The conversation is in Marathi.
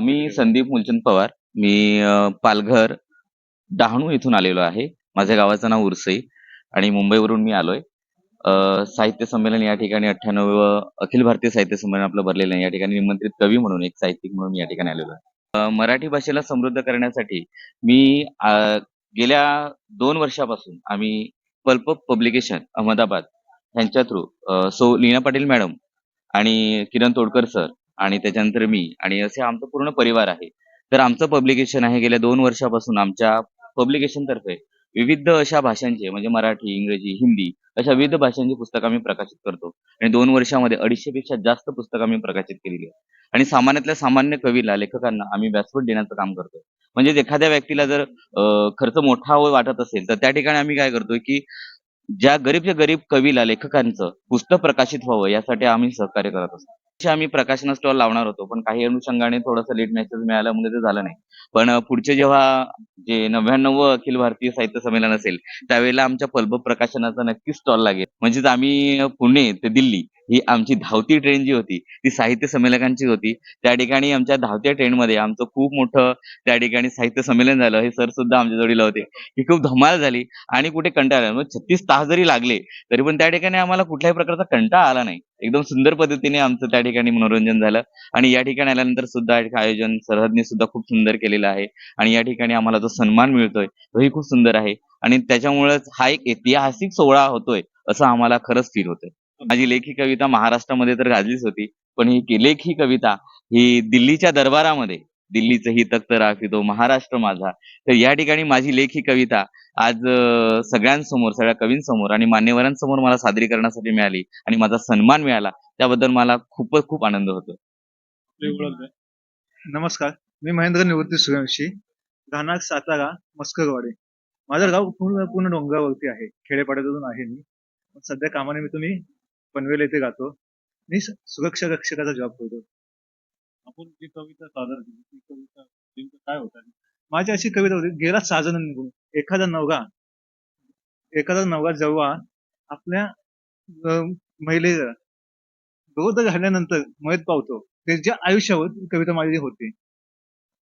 मी संदीप मुलचंद पवार. मी पालघर डहाणू इथून आलेलो आहे. माझ्या गावाचं नाव उरसई आणि मुंबईवरून मी आलोय. साहित्य संमेलन या ठिकाणी अठ्ठ्याण्णव अखिल भारतीय साहित्य संमेलन आपलं भरलेलं आहे. या ठिकाणी निमंत्रित कवी म्हणून एक साहित्यिक म्हणून मी या ठिकाणी आलेलो आहे. मराठी भाषेला समृद्ध करण्यासाठी मी गेल्या दोन वर्षापासून आम्ही पल्प पब्लिकेशन अहमदाबाद यांच्या through so Leena Patil madam आणि किरण तोडकर सर आणि त्याच्यानंतर मी. आणि असे आमचा पूर्ण परिवार आहे. तर आमचं पब्लिकेशन आहे गेल्या दोन वर्षापासून आमच्या पब्लिकेशन तर्फे विविध अशा भाषांचे म्हणजे मराठी इंग्रजी हिंदी अशा विविध भाषांची पुस्तकं आम्ही प्रकाशित करतो. आणि दोन वर्षामध्ये अडीचशे पेक्षा जास्त पुस्तकं आम्ही प्रकाशित केलेली आहेत. आणि सामान्यातल्या सामान्य कवीला लेखकांना आम्ही व्यासपीठ देण्याचं काम करतो म्हणजे एखाद्या व्यक्तीला जर खर्च मोठा वाटत असेल तर त्या ठिकाणी आम्ही काय करतोय की ज्या गरीबच्या गरीब कवीला लेखकांचं पुस्तक प्रकाशित व्हावं यासाठी आम्ही सहकार्य करत असतो. आम्ही प्रकाशन स्टॉल लावणार होतो. पण काही अनुषंगाने थोडंसं लेट मेसेज मिळाल्यामुळे ते झालं नाही. पण पुढचे जेव्हा जे नव्याण्णव अखिल भारतीय साहित्य संमेलन असेल त्यावेळेला आमच्या पल्ब प्रकाशनाचा नक्कीच स्टॉल लागेल. म्हणजेच आम्ही पुणे ते दिल्ली ही आमची धावती ट्रेन जी होती ती साहित्य संमेलकांची होती. त्या ठिकाणी आमच्या धावत्या ट्रेनमध्ये आमचं खूप मोठं त्या ठिकाणी साहित्य संमेलन झालं. हे सर सुद्धा आमच्या जोडीला होते. ही खूप धमाल झाली आणि कुठे कंटाळा छत्तीस तास जरी लागले तरी पण त्या ठिकाणी आम्हाला कुठल्याही प्रकारचा कंटाळा आला नाही. एकदम सुंदर पद्धतीने आमचं त्या ठिकाणी मनोरंजन झालं. आणि या ठिकाणी आल्यानंतर सुद्धा आयोजन सरहदने सुद्धा खूप सुंदर केलेलं आहे. आणि या ठिकाणी आम्हाला जो सन्मान मिळतोय तोही खूप सुंदर आहे. आणि त्याच्यामुळेच हा एक ऐतिहासिक सोहळा होतोय असं आम्हाला खरंच फील होतंय. माझी लेखी कविता महाराष्ट्रामध्ये तर गाजलीच होती पण ही लेखी कविता ही दिल्लीच्या दरबारामध्ये दिल्लीचं ही तख्त राखितो महाराष्ट्र माझा. तर या ठिकाणी माझी लेखी कविता आज सगळ्यांसमोर सगळ्या कवींसमोर आणि मान्यवरांसमोर मला सादरीकरणासाठी मिळाली आणि माझा सन्मान मिळाला त्याबद्दल मला खूपच खूप आनंद होतो. नमस्कार मी महेंद्र निवृत्ती सूर्यवंशी राहणार सातारा मस्करवाडे. माझं गाव पूर्ण पूर्ण डोंगरावरती आहे. खेडेपाड्यातून आहे मी. सध्या कामानिमित्त मी पनवेल येथे राहतो. मी सुरक्षा रक्षकाचा जॉब करतो. आपण जी कविता सादर केली ती कविता नेमकं काय होता? माझी अशी कविता होती गेला साजन निघून. एखादा नवगा एखादा नवगा जेव्हा आपल्या अं, महिलेला गोद झाल्यानंतर मयत पावतो त्याच्या आयुष्यावर ती कविता माझी होती.